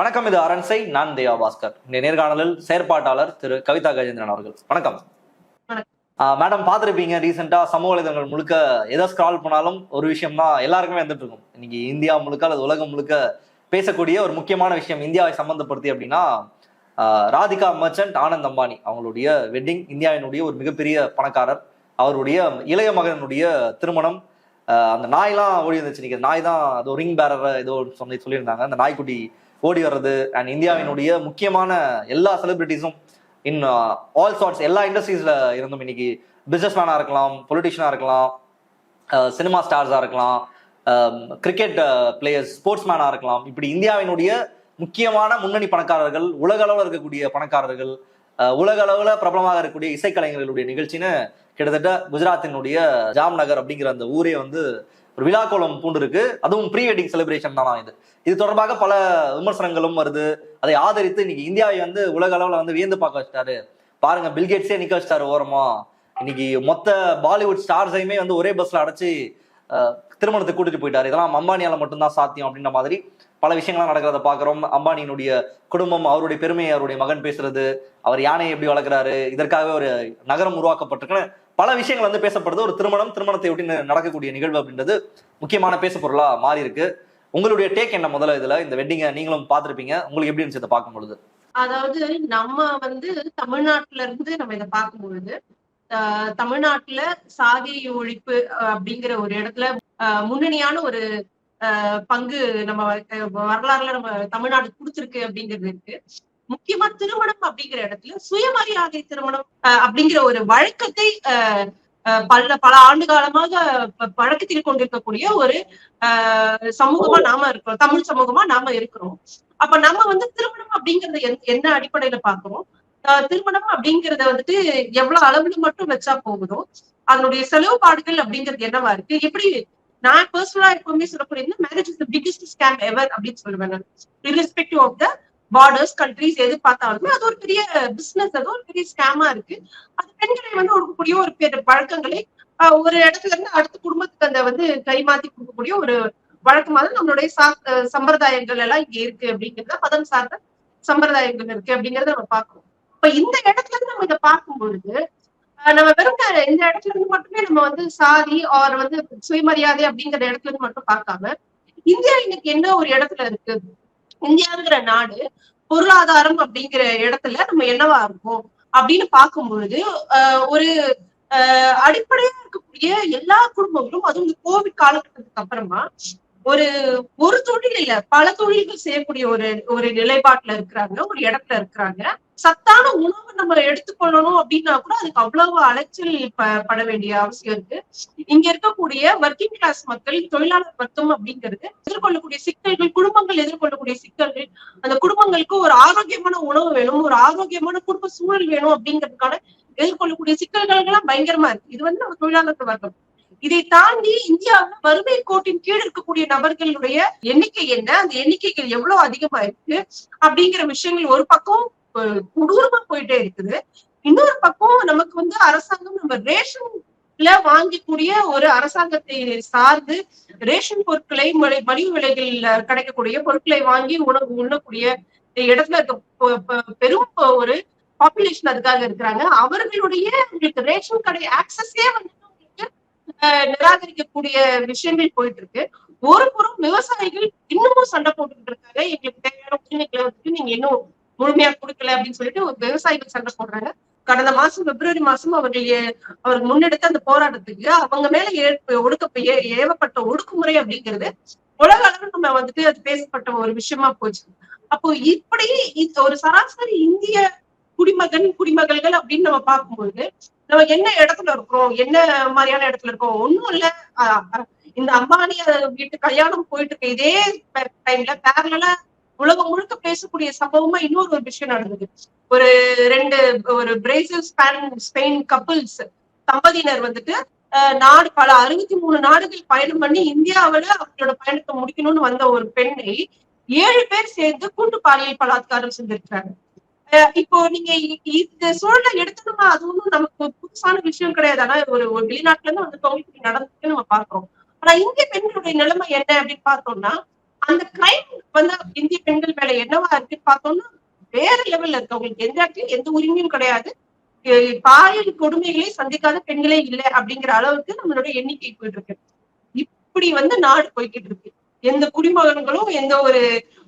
வணக்கம் இது அரண்சை நான் தேவா பாஸ்கர். இந்த நேர்காணலில் செயற்பாட்டாளர் திரு கவிதா கஜேந்திரன் அவர்கள். வணக்கம். மேடம் பார்த்துருப்பீங்க ரீசெண்டா சமூக வலைதளங்கள் முழுக்க எதை ஸ்க்ரால் பண்ணாலும் ஒரு விஷயம் தான் எல்லாருக்குமே வந்துட்டு இருக்கும். இன்னைக்கு இந்தியா முழுக்க அல்லது உலகம் முழுக்க பேசக்கூடிய ஒரு முக்கியமான விஷயம் இந்தியாவை சம்பந்தப்படுத்தி அப்படின்னா ராதிகா மர்ச்சன்ட் ஆனந்த் அம்பானி அவங்களுடைய வெட்டிங் இந்தியாவினுடைய ஒரு மிகப்பெரிய பணக்காரர். அவருடைய இளைய மகனுடைய திருமணம். அந்த நாய்லாம் ஓடி வந்துச்சு. இன்னைக்கு நாய் தான் அது ரிங் பேரர் ஏதோ சொல்லி சொல்லியிருந்தாங்க. அந்த நாய்க்குட்டி ஓடி வர்றது அண்ட் இந்தியாவினுடைய முக்கியமான எல்லா செலிபிரிட்டிஸும் இன் ஆல் சார்ட்ஸ் எல்லா இண்டஸ்ட்ரீஸ்ல இருந்தும் இன்னைக்கு பிஸ்னஸ்மேனாக மேனா இருக்கலாம் பொலிட்டிஷியனா இருக்கலாம் uh, சினிமா ஸ்டார்ஸா இருக்கலாம் கிரிக்கெட் பிளேயர்ஸ் ஸ்போர்ட்ஸ் மேனா இருக்கலாம். இப்படி இந்தியாவினுடைய முக்கியமான முன்னணி பணக்காரர்கள் உலக அளவில் இருக்கக்கூடிய பணக்காரர்கள் uh, உலக அளவில் பிரபலமாக இருக்கக்கூடிய இசைக்கலைஞர்களுடைய நிகழ்ச்சின்னு கிட்டத்தட்ட குஜராத்தினுடைய ஜாம்நகர் அப்படிங்கிற அந்த ஊரே வந்து ஒரு விழாக்கோலம் பூண்டு இருக்கு அதுவும் ப்ரீ வெட்டிங் செலிப்ரேஷன் தானா இது. இது தொடர்பாக பல விமர்சனங்களும் வருது. அதை ஆதரித்து இன்னைக்கு இந்தியாவை வந்து உலக அளவில் வந்து வியந்து பார்க்க வச்சிட்டாரு. பாருங்க பில்கேட்ஸே நிக்க வச்சிட்டாரு ஓரமா. இன்னைக்கு மொத்த பாலிவுட் ஸ்டார்ஸையுமே வந்து ஒரே பஸ்ல அடைச்சு திருமணத்தை திருமணத்துக்கு கூட்டிட்டு போயிட்டாரு. இதெல்லாம் அம்பானியால மட்டும்தான் சாத்தியம் அப்படின்ற மாதிரி பல விஷயங்கள்லாம் நடக்கிறத பாக்குறோம் அம்பானியினுடைய குடும்பம் அவருடைய பெருமையை அவருடைய மகன் பேசுறது அவர் யானையை எப்படி வளர்க்குறாரு இதற்காகவே ஒரு நகரம் உருவாக்கப்பட்டிருக்குன்னு பல விஷயங்கள் வந்து பேசப்படுது. ஒரு திருமணம் திருமணத்தை ஒட்டி நடக்கக்கூடிய நிகழ்வு அப்படின்றது முக்கியமான பேசு பொருளா மாறி இருக்கு உங்களுடைய டேக் என்ன முதல்ல இதுல? இந்த வெட்டிங்க நீங்களும் பாத்துருப்பீங்க உங்களுக்கு எப்படி இருந்துச்சு இதை பார்க்கும் பொழுது அதாவது நம்ம வந்து தமிழ்நாட்டுல இருந்து நம்ம இதை பார்க்கும் பொழுது ஆஹ் தமிழ்நாட்டுல சாதி ஒழிப்பு அப்படிங்கிற ஒரு இடத்துல முன்னணியான ஒரு பங்கு நம்ம வரலாறுல நம்ம தமிழ்நாடு குடுத்திருக்கு அப்படிங்கிறது இருக்கு. முக்கியமா திருமணம் அப்படிங்கிற இடத்துல சுயமரியாதை திருமணம் அப்படிங்கிற ஒரு வழக்கத்தை பல பல ஆண்டு காலமாக ப- பழக்கத்தில் கொண்டிருக்கக்கூடிய ஒரு ஆஹ் சமூகமா நாம இருக்கிறோம். தமிழ் சமூகமா நாம இருக்கிறோம். அப்ப நம்ம வந்து திருமணம் அப்படிங்கறத என்ன அடிப்படையில பாக்குறோம் திருமணம் அப்படிங்கறத வந்துட்டு எவ்வளவு அளவுல மட்டும் வச்சா போகுதோ அதனுடைய செலவுபாடுகள் அப்படிங்கிறது என்னவா இருக்கு? எப்படி நான் பர்சனலா எப்பவுமே சொல்லக்கூடிய marriage is the biggest scam ever அப்படின்னு சொல்லுவேன் நான். ஆஃப் த பார்டர்ஸ் கண்ட்ரிஸ் எது பார்த்தாலுமே அது ஒரு பெரிய பிசினஸ் அது ஒரு பெரிய ஸ்கேமா இருக்கு. அது பெண்களை வந்து கொடுக்கக்கூடிய ஒரு பெரிய பழக்கங்களை ஆஹ் ஒரு இடத்துல இருந்து அடுத்த குடும்பத்துக்கு அந்த வந்து கைமாத்தி கொடுக்கக்கூடிய ஒரு வழக்கமாக நம்மளுடைய சா சம்பிரதாயங்கள் எல்லாம் இங்க இருக்கு அப்படிங்கிறத மதம் சார்ந்த சம்பிரதாயங்கள் இருக்கு அப்படிங்கறத நம்ம பார்க்கணும் இப்ப இந்த இடத்துல இருந்து நம்ம இதை பார்க்கும் பொழுது ஆஹ் நம்ம வெறும் இந்த- இந்த இடத்துல இருந்து மட்டுமே நம்ம வந்து சாதி ஆர் வந்து சுயமரியாதை அப்படிங்கிற இடத்துல இருந்து மட்டும் பார்க்காம இந்தியா இன்னைக்கு என்ன ஒரு இடத்துல இருக்கு? இந்தியாங்கிற நாடு பொருளாதாரம் அப்படிங்கிற இடத்துல நம்ம என்னவா இருக்கோம் அப்படின்னு பார்க்கும் பொழுது ஆஹ் ஒரு அடிப்படையா இருக்கக்கூடிய எல்லா குடும்பங்களும் அதுவும் இந்த கோவிட் காலகட்டத்துக்கு அப்புறமா ஒரு ஒரு தொழில் இல்ல பல தொழில்கள் செய்யக்கூடிய ஒரு ஒரு நிலைப்பாட்டுல இருக்கிறாங்க ஒரு இடத்துல இருக்கிறாங்க. சத்தான உணவு நம்ம எடுத்துக்கொள்ளணும் அப்படின்னா கூட அதுக்கு அவ்வளவு அலைச்சல் ப- பட வேண்டிய அவசியம் இருக்கு. இங்க இருக்கக்கூடிய ஒர்க்கிங் கிளாஸ் மக்கள் தொழிலாளர் வர்க்கம் அப்படிங்கிறது எதிர்கொள்ளக்கூடிய சிக்கல்கள் குடும்பங்கள் எதிர்கொள்ளக்கூடிய சிக்கல்கள் அந்த குடும்பங்களுக்கு ஒரு ஆரோக்கியமான உணவு வேணும் ஒரு ஆரோக்கியமான குடும்ப சூழல் வேணும் அப்படிங்கிறதுக்கான எதிர்கொள்ளக்கூடிய சிக்கல்கள் எல்லாம் பயங்கரமா இருக்கு. இது வந்து நம்ம தொழிலாளர் வர்க்கம். இதை தாண்டி இந்தியாவுல வறுமை கோட்டின் கீழ் இருக்கக்கூடிய நபர்களுடைய எண்ணிக்கை என்ன? அந்த எண்ணிக்கைகள் எவ்வளவு அதிகமா இருக்கு அப்படிங்கிற விஷயங்கள் ஒரு பக்கம் கொடூரமா போயிட்டே இருக்குது. இன்னொரு பக்கம் நமக்கு வந்து அரசாங்கம் நம்ம ரேஷன்ல வாங்கக்கூடிய ஒரு அரசாங்கத்தை சார்ந்து ரேஷன் பொருட்களை மலி- மலிவு விலைகள்ல கிடைக்கக்கூடிய பொருட்களை வாங்கி உணவு உண்ணக்கூடிய இடத்துல இருக்க பெரும் ஒரு பாப்புலேஷன் அதுக்காக இருக்கிறாங்க. அவர்களுடைய உங்களுக்கு ரேஷன் கடை ஆக்சஸே வந்து நிராகரிக்கக்கூடிய விஷயங்கள் போயிட்டு இருக்கு ஒரு புறம் விவசாயிகள் இன்னமும் சண்டை போட்டுக்கிட்டு இருக்காங்க எங்களுக்கு தேவையான உரிமைகளை வந்துட்டு நீங்க இன்னும் முழுமையா கொடுக்கல அப்படின்னு சொல்லிட்டு ஒரு விவசாயிகள் சண்டை போடுறாங்க. கடந்த மாசம் பிப்ரவரி மாசம் அவர்கள் அவர் முன்னெடுத்த அந்த போராட்டத்துக்கு அவங்க மேல ஏற்ப ஒடுக்க ஏவப்பட்ட ஒடுக்குமுறை அப்படிங்கிறது உலக அளவில் நம்ம வந்துட்டு அது பேசப்பட்ட ஒரு விஷயமா போச்சு. அப்போ இப்படி ஒரு சராசரி இந்திய குடிமகன் குடிமகள்கள் அப்படின்னு நம்ம பார்க்கும்போது நம்ம என்ன இடத்துல இருக்கிறோம்? என்ன மாதிரியான இடத்துல இருக்கோம்? ஒண்ணும் இல்ல. இந்த அம்பானிய வீட்டு கல்யாணம் போயிட்டு இருக்க இதே டைம்ல பேரலா உலகம் முழுக்க பேசக்கூடிய சம்பவமா இன்னொரு ஒரு விஷயம் நடந்தது. ஒரு ரெண்டு ஒரு பிரேசில் ஸ்பெயின் ஸ்பெயின் கப்பிள்ஸ் தம்பதியினர் வந்துட்டு ஆஹ் நாடு பல அறுபத்தி மூணு நாடுகள் பயணம் பண்ணி இந்தியாவுல அவங்களோட பயணத்தை முடிக்கணும்னு வந்த ஒரு பெண்ணை ஏழு பேர் சேர்ந்து கூட்டு பாலியல் பலாத்காரம் செஞ்சிருக்கிறாங்க. இப்போ நீங்க இந்த சூழலை எடுத்துக்கணுமா அது ஒன்றும் நமக்கு புதுசான விஷயம் கிடையாது. ஆனா ஒரு ஒரு வெளிநாட்டுல இருந்து வந்து தொழில் நடந்துட்டு நம்ம பாக்குறோம் ஆனா இந்திய பெண்களுடைய நிலைமை என்ன அப்படின்னு பார்த்தோம்னா அந்த கிரைம் வந்து இந்திய பெண்கள் மேல என்னவா இருக்குன்னு பார்த்தோம்னா வேற லெவல்ல இருக்கு அவங்களுக்கு எந்த இடத்துலயும் எந்த உரிமையும் கிடையாது. பாலியல் கொடுமைகளை சந்திக்காத பெண்களே இல்லை அப்படிங்கிற அளவுக்கு நம்மளுடைய எண்ணிக்கை போயிட்டு இருக்கு. இப்படி வந்து நாடு போய்கிட்டு இருக்கு. எந்த குடிமகன்களும் எந்த ஒரு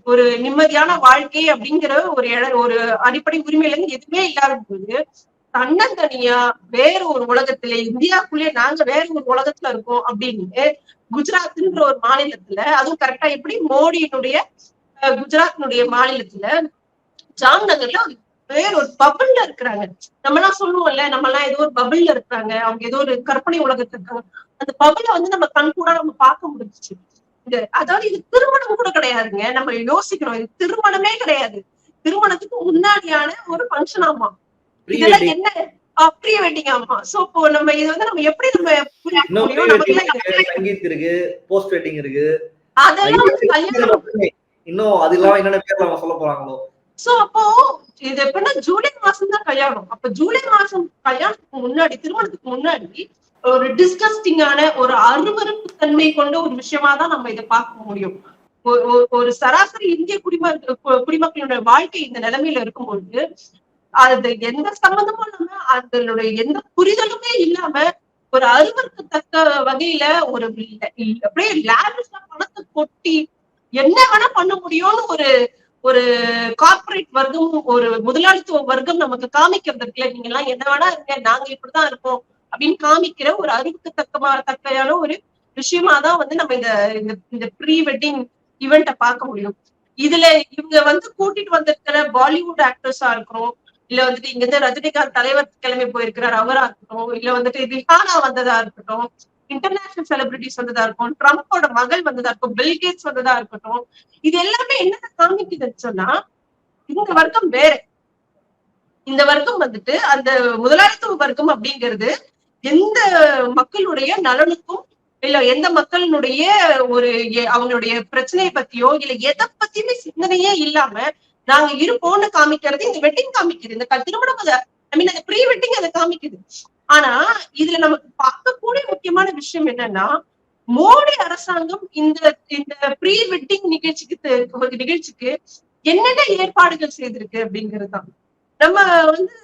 ஒரு நிம்மதியான வாழ்க்கை அப்படிங்கிற ஒரு ஒரு அடிப்படை உரிமையில இருந்து எதுவுமே இல்லாத போது தன்னந்தனியா வேற ஒரு உலகத்திலே இந்தியாக்குள்ளேயே நாங்க வேற ஒரு உலகத்துல இருக்கோம் அப்படின்னு குஜராத்ன்ற ஒரு மாநிலத்துல அதுவும் கரெக்டா எப்படி மோடியினுடைய அஹ், குஜராத்தினுடைய மாநிலத்துல ஜாம்நகர்ல வேற ஒரு பபிள்ல இருக்கிறாங்க. நம்ம எல்லாம் சொல்லுவோம்ல நம்ம எல்லாம் ஏதோ ஒரு பபிள்ல இருக்கிறாங்க. அவங்க ஏதோ ஒரு கற்பனை உலகத்துல இருக்காங்க. அந்த பபிள வந்து நம்ம கண் கூட நம்ம பார்க்க முடிஞ்சுச்சு. அதாவது இது திருமணம் கூட கிடையாதுங்க. நம்ம யோசிக்கிறோம் இது திருமணமே கிடையாது. திருமணத்துக்கு முன்னாடியான ஒரு ஃபங்க்ஷன் ஆமா. இதெல்லாம் என்ன? ப்ரீ வெட்டிங் ஆமா. சோ இப்போ நம்ம இது வந்து நம்ம எப்படி நம்ம சங்கீத் இருக்கு போஸ்ட் வெட்டிங் இருக்கு. அதெல்லாம் இன்னும் அது இல்லாம என்னென்ன பேர்ல அவங்க சொல்ல போறாங்களோ. சோ அப்போ இது எப்படின்னா ஜூலை மாசம் தான் கல்யாணம். அப்ப ஜூலை மாசம் கல்யாணத்துக்கு முன்னாடி திருமணத்துக்கு முன்னாடி ஒரு டிஸ்கஸ்டிங்கான ஒரு அருவறுப்பு தன்மை கொண்ட ஒரு விஷயமா தான் நம்ம இதை பார்க்க முடியும். ஒரு- ஒரு- சராசரி இந்திய குடிம குடிமக்களுடைய வாழ்க்கை இந்த நிலைமையில இருக்கும்பொழுது அது எந்த சம்மந்தமும் இல்லாம அதனுடைய எந்த புரிதலுமே இல்லாம ஒரு அருவருக்கத்தக்க வகையில ஒரு அப்படியே லேவிஷா பணத்தை கொட்டி என்ன வேணா பண்ண முடியும்னு ஒரு ஒரு கார்ப்பரேட் வர்க்கம் ஒரு முதலாளித்துவ வர்க்கம் நமக்கு காமிக்கிறது இருக்குல்ல நீங்க எல்லாம் என்ன வேணா இருங்க நாங்க இப்படிதான் இருப்போம் அப்படின்னு காமிக்கிற ஒரு அறிவுக்கு தக்கமா தக்கையான ஒரு விஷயமா தான் வந்து நம்ம இந்த இந்த- இந்த ப்ரீ வெட்டிங் ஈவெண்ட்டை பார்க்க முடியும். இதுல இவங்க வந்து கூட்டிட்டு வந்திருக்கிற பாலிவுட் ஆக்டர்ஸா இருக்கிறோம் இல்ல வந்துட்டு இங்க இருந்து ரஜினிகாந்த் தலைவர் கிளம்பி போயிருக்கிறார் அவரா இருக்கட்டும் இல்ல வந்துட்டு ரிஹானா வந்ததா இருக்கட்டும் இன்டர்நேஷனல் செலிபிரிட்டிஸ் வந்ததா இருக்கும் ட்ரம்ப்போட மகள் வந்ததா இருக்கும் பில்கேட்ஸ் வந்ததா இருக்கட்டும் இது எல்லாமே என்ன காமிக்குதுன்னு சொன்னா இந்த வர்க்கம் வேற. இந்த வர்க்கம் வந்துட்டு அந்த முதலாளித்துவ வர்க்கம் அப்படிங்கிறது எந்த மக்களுடைய நலனுக்கும் இல்ல எந்த மக்களினுடைய ஒரு எ- அவங்களுடைய பிரச்சனையை பத்தியோ இல்ல எதை பத்தியுமே சிந்தனையே இல்லாம நாங்க இருப்போம்னு காமிக்கிறது இந்த வெட்டிங் காமிக்குது. இந்த திருமணம் அதை ஐ மீன் அந்த ப்ரீ வெட்டிங் அதை காமிக்குது. ஆனா இதுல நமக்கு பார்க்கக்கூடிய முக்கியமான விஷயம் என்னன்னா மோடி அரசாங்கம் இந்த இந்த ப்ரீ வெட்டிங் நிகழ்ச்சிக்கு நிகழ்ச்சிக்கு என்னென்ன ஏற்பாடுகள் செய்திருக்கு அப்படிங்கிறது தான். நம்ம வந்து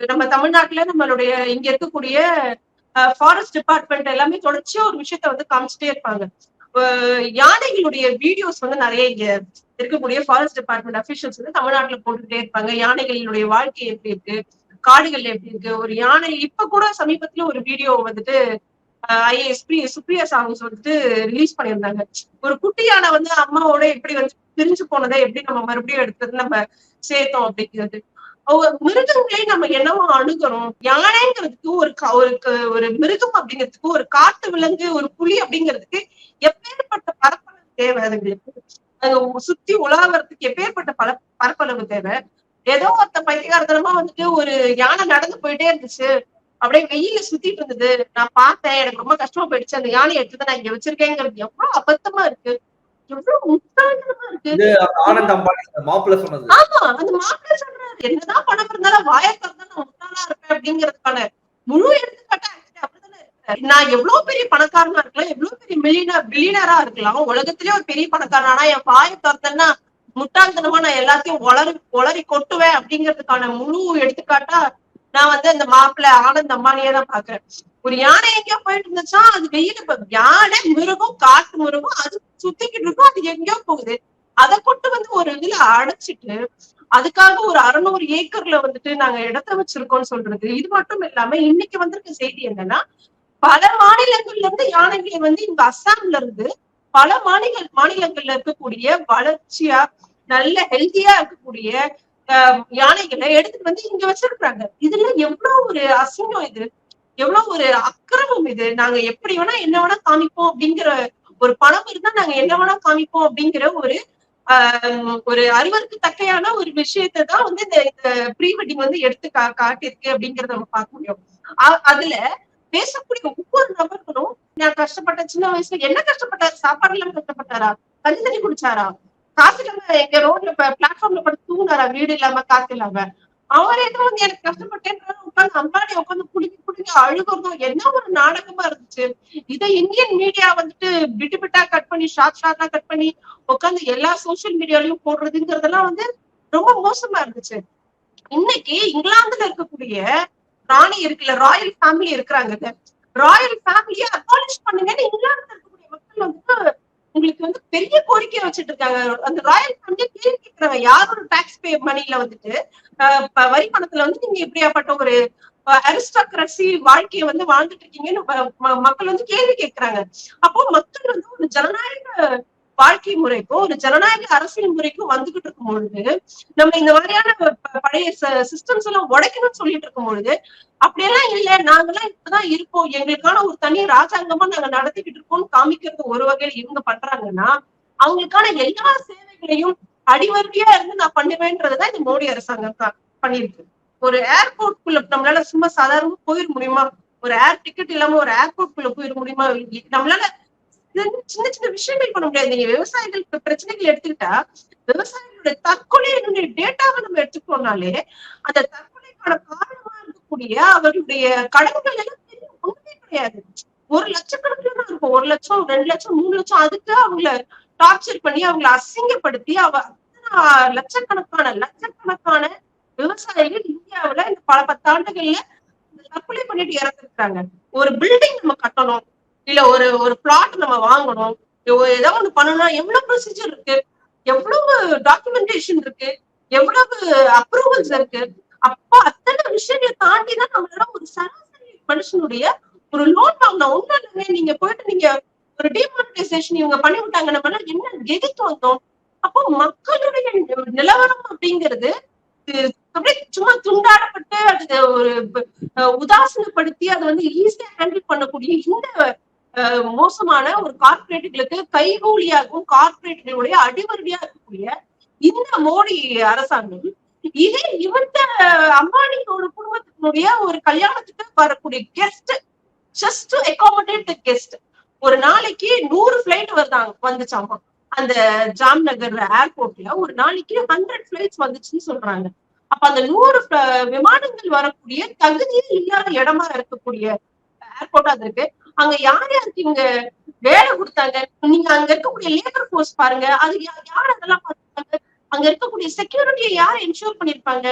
நம்ம தமிழ்நாட்டுல நம்மளுடைய இங்க இருக்கக்கூடிய ஃபாரஸ்ட் டிபார்ட்மெண்ட் எல்லாமே தொடர்ச்சியா ஒரு விஷயத்த வந்து காமிச்சிட்டே இருப்பாங்க. யானைகளுடைய வீடியோஸ் வந்து நிறைய இங்க இருக்கக்கூடிய ஃபாரஸ்ட் டிபார்ட்மெண்ட் அபிஷியல்ஸ் வந்து தமிழ்நாட்டுல போட்டுட்டே இருப்பாங்க. யானைகளினுடைய வாழ்க்கை எப்படி இருக்கு? காடுகள்ல எப்படி இருக்கு? ஒரு யானை இப்ப கூட சமீபத்துல ஒரு வீடியோ வந்துட்டு ஐஏஎஸ் சுப்ரியா சாங்ஸ் வந்துட்டு ரிலீஸ் பண்ணியிருந்தாங்க. ஒரு குட்டியான வந்து அம்மாவோட எப்படி வந்து பிரிஞ்சு போனதை எப்படி நம்ம மறுபடியும் எடுத்தது நம்ம சேர்த்தோம் அப்படிங்கிறது. மிருகங்களை நம்ம என்னவோ அணுகிறோம் யானைங்கிறதுக்கு ஒரு ஒரு ஒரு மிருகம் அப்படிங்கிறதுக்கு ஒரு காட்டு விலங்கு ஒரு புலி அப்படிங்கிறதுக்கு எப்பேற்பட்ட பரப்பளவு தேவை அதுங்களுக்கு? அது சுத்தி உலாவறதுக்கு எப்பேற்பட்ட பல பரப்பளவு தேவை? ஏதோ ஒருத்த பைத்தியகாரத்தனமா வந்துட்டு ஒரு யானை நடந்து போயிட்டே இருந்துச்சு. அப்படியே வெயில சுத்திட்டு இருந்தது. நான் பார்த்தேன். எனக்கு ரொம்ப கஷ்டமா போயிடுச்சு. அந்த யானை எடுத்து நான் இங்க வச்சிருக்கேங்கிறது எவ்வளவு அபத்தமா இருக்கு. மாப்பிள்ள சொன்னது. ஆமா அந்த மாப்பிள்ளை சொல்றாரு என்னதான் பணம் இருந்தாலும் வாயை திறந்தா நான் முட்டாளா இருப்பேன் அப்படிங்கிறதுக்கான முழு எடுத்துக்காட்டா. நான் எவ்வளவு பெரிய பணக்காரனா இருக்கலாம் எவ்வளவு பெரிய மில்லியனர் பில்லியனரா இருக்கலாம். உலகத்திலேயே ஒரு பெரிய பணக்காரன். ஆனா என் வாயை திறந்தேன்னா முட்டாள்தனமா நான் எல்லாத்தையும் உளறி உளறி கொட்டுவேன் அப்படிங்கிறதுக்கான முழு எடுத்துக்காட்டா நான் வந்து அந்த மாப்பிள்ளை ஆனந்த் அம்பானியே தான் பாக்குறேன் ஒரு யானை எங்கேயோ போயிட்டு இருந்துச்சா அது வெயில் இப்ப யானை மிருகம் காட்டு மிருகம் அது சுத்திக்கிட்டு இருக்கும் அது எங்கேயோ போகுது. அதை கொண்டு வந்து ஒரு இதுல அடைச்சிட்டு அதுக்காக ஒரு அறுநூறு ஏக்கர்ல வந்துட்டு நாங்க இடத்த வச்சிருக்கோம்னு சொல்றது. இது மட்டும் இல்லாம இன்னைக்கு வந்திருக்க செய்தி என்னன்னா பல மாநிலங்கள்ல இருந்து யானைகளை வந்து இங்க அஸ்ஸாம்ல இருந்து பல மாநில மாநிலங்கள்ல இருக்கக்கூடிய வளர்ச்சியா நல்ல ஹெல்த்தியா இருக்கக்கூடிய யானைகளை எடுத்துட்டு வந்து இங்க வச்சிருக்காங்க இதுல எவ்வளவு ஒரு அசிங்கம் இது? எவ்வளவு ஒரு அக்கிரமம் இது. நாங்க எப்படி வேணா என்ன வேணா காமிப்போம் அப்படிங்கிற ஒரு பணம் இருந்தா நாங்க என்ன வேணா காமிப்போம் அப்படிங்கிற ஒரு ஆஹ் ஒரு அறிவருக்கு தக்கையான ஒரு விஷயத்தை தான் வந்து இந்த இந்த ப்ரீ வெட்டிங் வந்து எடுத்து கா காட்டியிருக்கு அப்படிங்கறத நம்ம பார்க்க முடியும். அதுல பேசக்கூடிய ஒவ்வொரு நபர்களும் நான் கஷ்டப்பட்ட சின்ன வயசுல என்ன கஷ்டப்பட்டாரு? சாப்பாடு இல்லாம கஷ்டப்பட்டாரா? கஞ்சி தண்ணி குடிச்சாரா? காசு இல்லாம எங்க ரோட்ல பிளாட்ஃபார்ம்ல படுத்து தூங்குனாரா? வீடு இல்லாம காசு இல்லாம. அவர் ஏதோ வந்து எனக்கு கஷ்டப்பட்டேன் உட்காந்து அம்பாடி உட்காந்து குடிக்க குடிக்க அழுகிறதும் என்ன ஒரு நாடகமா இருந்துச்சு. இதை இந்தியன் மீடியா வந்துட்டு பிட்டு பிட்டா கட் பண்ணி ஷார்ட் ஷார்ட்டா கட் பண்ணி உட்காந்து எல்லா சோசியல் மீடியாலயும் போடுறதுங்கிறதெல்லாம் வந்து ரொம்ப மோசமா இருந்துச்சு. இன்னைக்கு இங்கிலாந்துல இருக்கக்கூடிய ராணி இருக்குல்ல ராயல் ஃபேமிலி இருக்கிறாங்க. ராயல் ஃபேமிலியை அபாலிஷ் பண்ணுங்கன்னு இங்கிலாந்துல இருக்கக்கூடிய மக்கள் வந்துட்டு உங்களுக்கு வந்து பெரிய கோரிக்கை வச்சுட்டு இருக்காங்க. அந்த ராயல் ஃபேமிலியை கேள்வி கேட்கறாங்க யாரோட டாக்ஸ் பே மணில வந்துட்டு ஆஹ் வரி பணத்துல வந்து நீங்க இப்படியாப்பட்ட ஒரு அரிஸ்டாக்ரசி வாழ்க்கையை வந்து வாழ்ந்துட்டு இருக்கீங்கன்னு மக்கள் வந்து கேள்வி கேட்கறாங்க அப்போ மக்கள் வந்து ஒரு ஜனநாயக வாழ்க்கை முறைக்கும் ஒரு ஜனநாயக அரசியல் முறைக்கும் வந்துகிட்டு இருக்கும் பொழுது நம்ம இந்த மாதிரியான பழைய சிஸ்டம்ஸ் எல்லாம் உடைக்கணும்னு சொல்லிட்டு இருக்கும் பொழுது அப்படியெல்லாம் இல்ல நாங்கெல்லாம் இப்பதான் இருப்போம் எங்களுக்கான ஒரு தனி ராஜாங்கமா நாங்க நடத்திக்கிட்டு இருக்கோம்னு காமிக்கிறது ஒரு வகையில இவங்க பண்றாங்கன்னா அவங்களுக்கான எல்லா சேவைகளையும் அடிவருடியா இருந்து நான் பண்ணுவேன்றதுதான் இந்த மோடி அரசாங்கம் தான் பண்ணிருக்கு ஒரு ஏர்போர்ட் குள்ள நம்மளால சும்மா சாதாரணமா போயிட முடியுமா? ஒரு ஏர் டிக்கெட் இல்லாம ஒரு ஏர்போர்ட் குள்ள போயிட முடியுமா? நம்மளால இது சின்ன சின்ன விஷயங்கள் பண்ண முடியாது. நீங்க விவசாயிகள் பிரச்சனைகள் எடுத்துக்கிட்டா விவசாயிகளுடைய தற்கொலையினுடைய டேட்டாவை நம்ம எடுத்துக்கோனாலே அந்த தற்கொலைக்கான காரணமா இருக்கக்கூடிய அவர்களுடைய கடன்கள் எல்லாம் தெரியும் ஒண்ணுமே கிடையாது. ஒரு லட்சக்கணக்கில் தான் இருக்கும். ஒரு லட்சம் ரெண்டு லட்சம் மூணு லட்சம் அதுக்கு அவங்கள டார்ச்சர் பண்ணி அவங்கள அசிங்கப்படுத்தி அவ அத்தனை லட்சக்கணக்கான லட்சக்கணக்கான விவசாயிகள் இந்தியாவுல இந்த பல பத்தாண்டுகள்ல தற்கொலை பண்ணிட்டு இறந்துருக்காங்க ஒரு பில்டிங் நம்ம கட்டணும். இல்ல ஒரு ஒரு பிளாட் நம்ம வாங்கணும். இல்ல ஏதாவது ஒண்ணு பண்ணணும்னா எவ்வளவு ப்ரொசீஜர் இருக்கு? எவ்வளவு டாக்குமெண்டேஷன் இருக்கு? எவ்வளவு அப்ரூவல்ஸ் இருக்கு? அப்ப அத்தனை விஷயங்களை தாண்டி தான் நம்மளால ஒரு சராசரி மனுஷனுடைய ஒரு லோன் வாங்கணும் ஒண்ணு இல்லைங்க நீங்க போயிட்டு நீங்க ஒரு டிமானிட்டைசேஷன் இவங்க பண்ணி விட்டாங்க நம்ம என்ன எதிர்த்து வந்தோம்? அப்போ மக்களுடைய நிலவரம் அப்படிங்கிறது அப்படியே சும்மா துண்டாடப்பட்டு அது ஒரு உதாசனப்படுத்தி அதை வந்து ஈஸியா ஹேண்டில் பண்ணக்கூடிய இந்த மோசமான ஒரு கார்பரேட்டுகளுக்கு கைகூலியாகவும் கார்பரேட்டுகளுடைய அடிவருடியா இருக்கக்கூடிய இந்த மோடி அரசாங்கம் இதே இவந்த அம்பானியோட குடும்பத்தினுடைய ஒரு கல்யாணத்துக்கு வரக்கூடிய guest just to accommodate the guest ஒரு நாளைக்கு நூறு பிளைட் வருதாங்க வந்துச்சாமா அந்த ஜாம்நகர் ஏர்போர்ட்ல ஒரு நாளைக்கு ஹண்ட்ரட் பிளைட்ஸ் வந்துச்சுன்னு சொல்றாங்க. அப்ப அந்த நூறு விமானங்கள் வரக்கூடிய தகுதியே இல்லாத இடமா இருக்கக்கூடிய ஏர்போர்ட் அது இருக்கு. அங்க யார் யாருக்கு இவங்க வேலை கொடுத்தாங்க? நீங்க அங்க இருக்கக்கூடிய லேபர் போர்ஸ் பாருங்க. அது யார் அதெல்லாம் பாத்துருக்காங்க அங்க இருக்கக்கூடிய செக்யூரிட்டியை யார் என்ஷூர் பண்ணிருப்பாங்க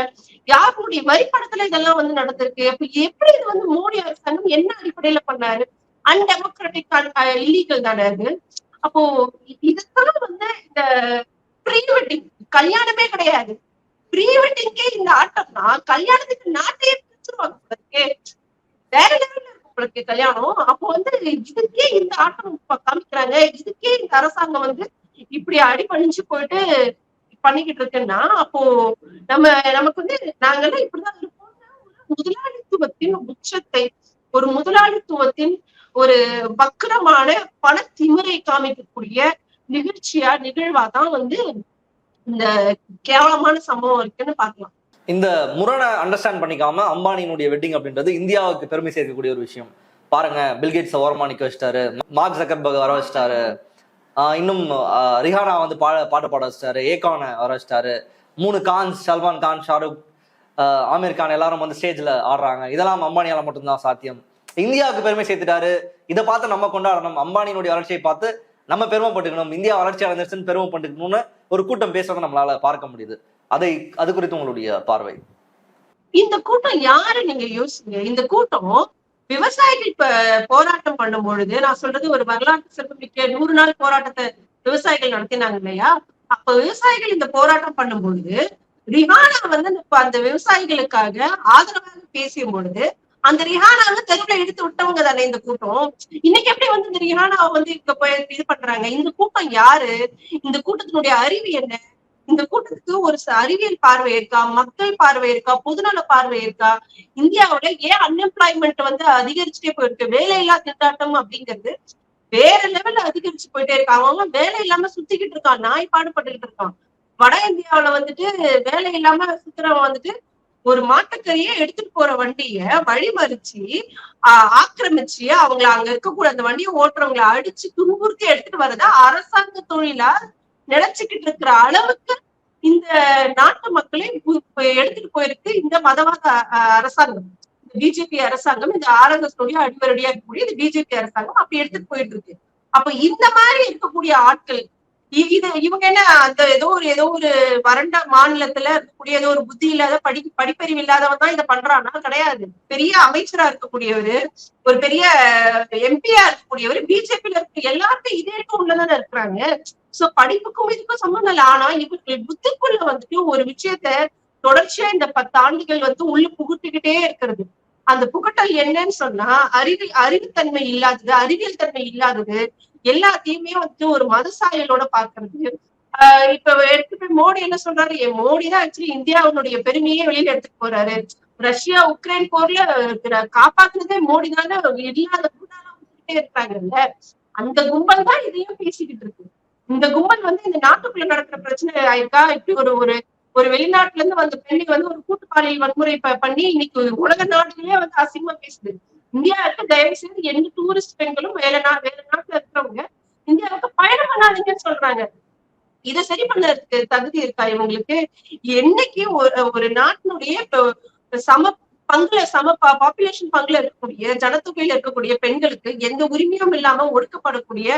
யாருடைய வரி இதெல்லாம் வந்து நடந்திருக்கு? அப்ப எப்படி இது வந்து மோடி அரசாங்கம் என்ன அடிப்படையில பண்ணாரு? அன்டெமோக்ராட்டிக் இல்லீகல் தானே அது? அப்போ இதுக்கெல்லாம் வந்து இந்த ப்ரீ வெட்டிங் கல்யாணமே கிடையாது. ப்ரீ வெட்டிங்கே இந்த ஆட்டம்னா கல்யாணத்துக்கு நாட்டையே பிரிச்சிருவாங்க வேற லெவல்ல கல்யாணம். அப்போ வந்து இதுக்கே இந்த ஆட்டம் காமிக்கிறாங்க. இதுக்கே இந்த அரசாங்கம் வந்து இப்படி அடிபணிஞ்சு போயிட்டு பண்ணிக்கிட்டு இருக்குன்னா அப்போ நம்ம நமக்கு வந்து நாங்கெல்லாம் இப்படிதான் இருப்போம். முதலாளித்துவத்தின் உச்சத்தை ஒரு முதலாளித்துவத்தின் ஒரு வக்கரமான பணத்திமிரை காமிக்கக்கூடிய நிகழ்ச்சியா நிகழ்வா தான் வந்து இந்த கேவலமான சம்பவம் இருக்குன்னு பாக்கலாம் இந்த முரணை அண்டர்ஸ்டாண்ட் பண்ணிக்காம அம்பானியினுடைய வெட்டிங் அப்படின்றது இந்தியாவுக்கு பெருமை சேர்க்கக்கூடிய ஒரு விஷயம். பாருங்க பில்கேட்ஸை ஓரமா நிக்க வச்சிட்டாரு. மார்க் ஜக்கர்பர்க் வர வச்சிட்டாரு. இன்னும் ரிஹானா வந்து பாட பாட்டு பாட வச்சிட்டாரு. ஏகானை வர வச்சிட்டாரு. மூணு கான் சல்மான் கான் ஷாருக் ஆமீர் கான் எல்லாரும் வந்து ஸ்டேஜ்ல ஆடுறாங்க. இதெல்லாம் அம்பானியால மட்டும்தான் சாத்தியம். இந்தியாவுக்கு பெருமை சேர்த்துட்டாரு. இதை பார்த்து நம்ம கொண்டாடணும். அம்பானியினுடைய வளர்ச்சியை பார்த்து நம்ம பெருமைப்பட்டுக்கணும். இந்தியா வளர்ச்சி அடைஞ்சிருச்சுன்னு பெருமைப்பட்டுக்கணும்னு ஒரு கூட்டம் பேசுறதை நம்மளால பார்க்க முடியுது. அதை அது குறித்து உங்களுடைய பார்வை. இந்த கூட்டம் யாரு நீங்க யோசிங்க? இந்த கூட்டம் விவசாயிகள் இப்ப போராட்டம் பண்ணும் பொழுது நான் சொல்றது ஒரு வரலாற்று சிறப்புமிக்க நூறு நாள் போராட்டத்தை விவசாயிகள் நடத்தினாங்க இல்லையா? அப்ப விவசாயிகள் இந்த போராட்டம் பண்ணும் பொழுது ரிஹானா வந்து இப்ப அந்த விவசாயிகளுக்காக ஆதரவாக பேசிய பொழுது அந்த ரிஹானாவை தெருவுல எடுத்து விட்டவங்க தானே இந்த கூட்டம். இன்னைக்கு எப்படி வந்து இந்த ரிஹானாவை வந்து இங்க போய் இது பண்றாங்க? இந்த கூட்டம் யாரு? இந்த கூட்டத்தினுடைய அறிவு என்ன? இந்த கூட்டத்துக்கு ஒரு அறிவியல் பார்வை இருக்கா மக்கள் பார்வை இருக்கா பொதுநல பார்வை இருக்கா? இந்தியாவுல ஏன் அன்எம்ப்ளாய்மெண்ட் வந்து அதிகரிச்சுட்டே போயிருக்கு? வேலையில்லா திண்டாட்டம் அப்படிங்கிறது வேற லெவல்ல அதிகரிச்சு போயிட்டே இருக்கான் அவங்க வேலை இல்லாம சுத்திக்கிட்டு இருக்கான் நாய் பாடுபட்டுக்கிட்டு இருக்கான். வட இந்தியாவில வந்துட்டு வேலை இல்லாம சுத்துறவன் வந்துட்டு ஒரு மாட்டுக்கறிய எடுத்துட்டு போற வண்டிய வழிமறிச்சு ஆஹ் ஆக்கிரமிச்சு அவங்கள அங்க இருக்கக்கூட அந்த வண்டியை ஓட்டுறவங்களை அடிச்சு துன்புறுத்தி எடுத்துட்டு வரத அரசாங்க தொழிலா நினைச்சுக்கிட்டு இருக்கிற அளவுக்கு இந்த நாட்டு மக்களை எடுத்துட்டு போயிருக்கு இந்த மதவாத அரசாங்கம். இந்த பிஜேபி அரசாங்கம் இந்த ஆர்எஸ்எஸ் அடிவரடியா இருக்கக்கூடிய இந்த பிஜேபி அரசாங்கம் அப்படி எடுத்துட்டு போயிட்டு இருக்கு. அப்ப இந்த மாதிரி இருக்கக்கூடிய ஆட்கள் இது இவங்க என்ன அந்த ஏதோ ஒரு ஏதோ ஒரு வறண்ட மாநிலத்துல இருக்கக்கூடிய ஏதோ ஒரு புத்தி இல்லாத படி படிப்பறிவு இல்லாதவன் தான் இதை பண்றான்னா கிடையாது. பெரிய அமைச்சரா இருக்கக்கூடியவரு ஒரு பெரிய எம்பியா இருக்கக்கூடியவர் பிஜேபியில இருக்க எல்லாருமே இதே உள்ளதானே இருக்கிறாங்க. சோ படிப்புக்கும் இதுக்கும் சம்பந்தம் இல்லை. ஆனா இவர்கள் புத்திக்குள்ள வந்துட்டு ஒரு விஷயத்த தொடர்ச்சியா இந்த பத்து ஆண்டுகள் வந்து உள்ள புகுட்டிக்கிட்டே இருக்கிறது. அந்த புகட்டல் என்னன்னு சொன்னா அறிவு அறிவுத்தன்மை இல்லாதது அறிவியல் தன்மை இல்லாதது எல்லாத்தையுமே வந்து ஒரு மத சாயலோட பாக்குறது ஆஹ் இப்ப எடுத்து போய் மோடி என்ன சொல்றாரு? என் மோடி தான் ஆக்சுவலி இந்தியாவுடைய பெருமையே வெளியில எடுத்துட்டு போறாரு. ரஷ்யா உக்ரைன் போர்ல காப்பாத்துறதே மோடி தானே இல்லாத குண்டாலாம் இருக்காங்கல்ல. அந்த கும்பல் தான் இதையும் பேசிக்கிட்டு இருக்கு. இந்த கும்பல் வந்து இந்த நாட்டுக்குள்ள நடக்கிற பிரச்சனை ஆயிருக்கா? இப்படி ஒரு ஒரு ஒரு வெளிநாட்டுல இருந்து வந்த பெண்ணை வந்து ஒரு கூட்டு பாலியல் வன்முறை பண்ணி இன்னைக்கு உலக நாடுகளே வந்து அசிங்கமா பேசுது. இந்தியாவுக்கு தயவு செய்து எந்த டூரிஸ்ட் பெண்களும் வேற நா வேற நாட்டுல இருக்கிறவங்க இந்தியாவுக்கு பயணம் பண்ணாதீங்கன்னு சொல்றாங்க. இதை சரி பண்ணதுக்கு தகுதி இருக்கா இவங்களுக்கு? என்னைக்கு ஒரு ஒரு நாட்டினுடைய சம பங்குல சம பாப்புலேஷன் பங்குல இருக்கக்கூடிய ஜனத்தொகையில இருக்கக்கூடிய பெண்களுக்கு எந்த உரிமையும் இல்லாம ஒடுக்கப்படக்கூடிய